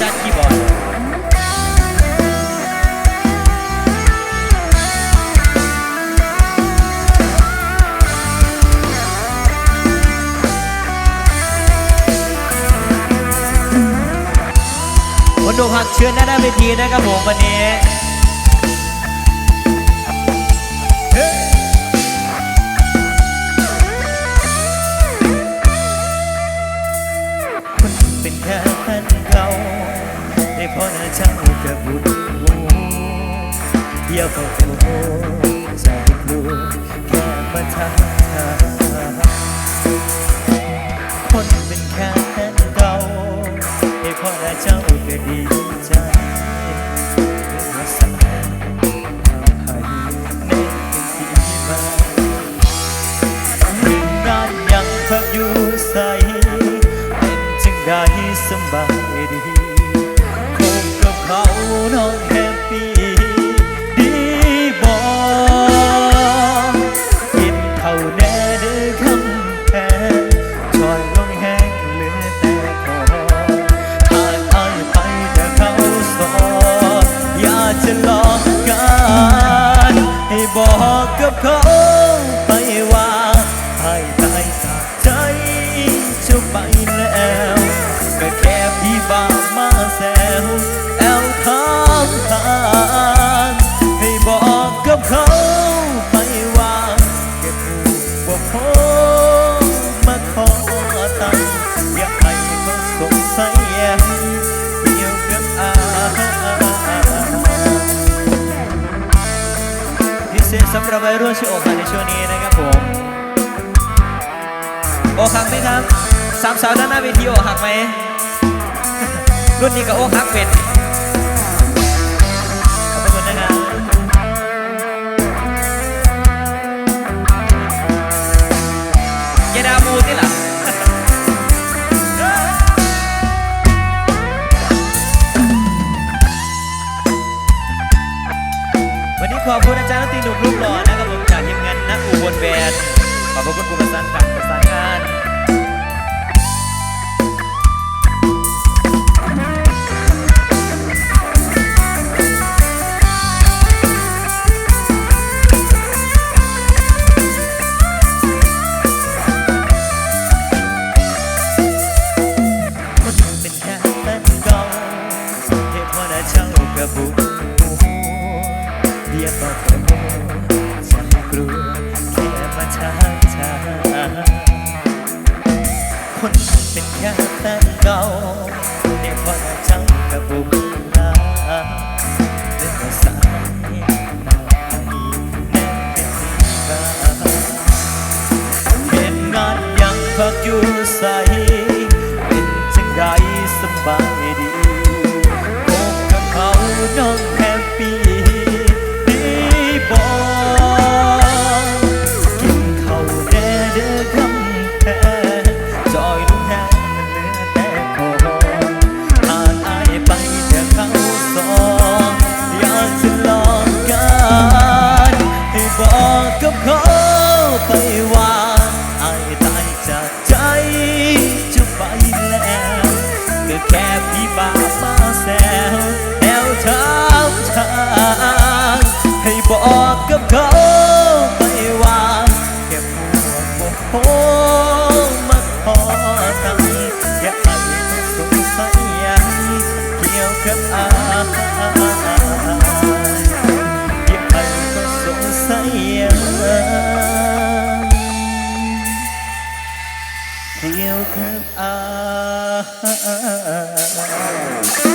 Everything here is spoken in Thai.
จัดคีย์บอร์ดคนดูหักเชิญหน้าหน้าเวทีนะครับผมวันนี้ เดียวก็กลัวใจกลัวแค่มาทักทคนเป็นแค่เก่าได้พ่อหน้าเจ้าก็ดีใจเมื่อสายให้ในเป็นที่มางานยังพักอยู่ใสเป็นจึงได้สบายดีคบกับเขาน้อง บอกกับเขาไปว่าให้ตายจากใจจะไปแล้วก็แค่พี่บ้ามาแซวแอลทางทา เศษสำหรับวัยรุ่นชื่อโอคันในช่วงนี้นะครับผมโอคักไหมครับสามสาวด้านหน้าเวทีโอหักไหมรุ่นนี้ก็โอหักเป็นขอบคุณนะครับยาดามูนี่ล่ะ ขอบคุณอาจารย์ตีหนุ่มรูปหล่อนะครับผมจากทีมงานนักอุบลแบนขอบพระคุณคุณประสานการประสานงาน กระโดดฉันกลัวแค่มาช้าช้าคนเป็นแค่แฟนเก่าเหตุผลเจ้ากับบุญลาเดินมาสายมาแน่เป็นที่บ้าเห็นงานยังพักอยู่ใส กับเขาไปว่าแค่พวกโมโหมาขอตังอย่าให้เขาสงสัยเกี่ยวกับอายอย่าให้เขาสงสัยเกี่ยวกับอา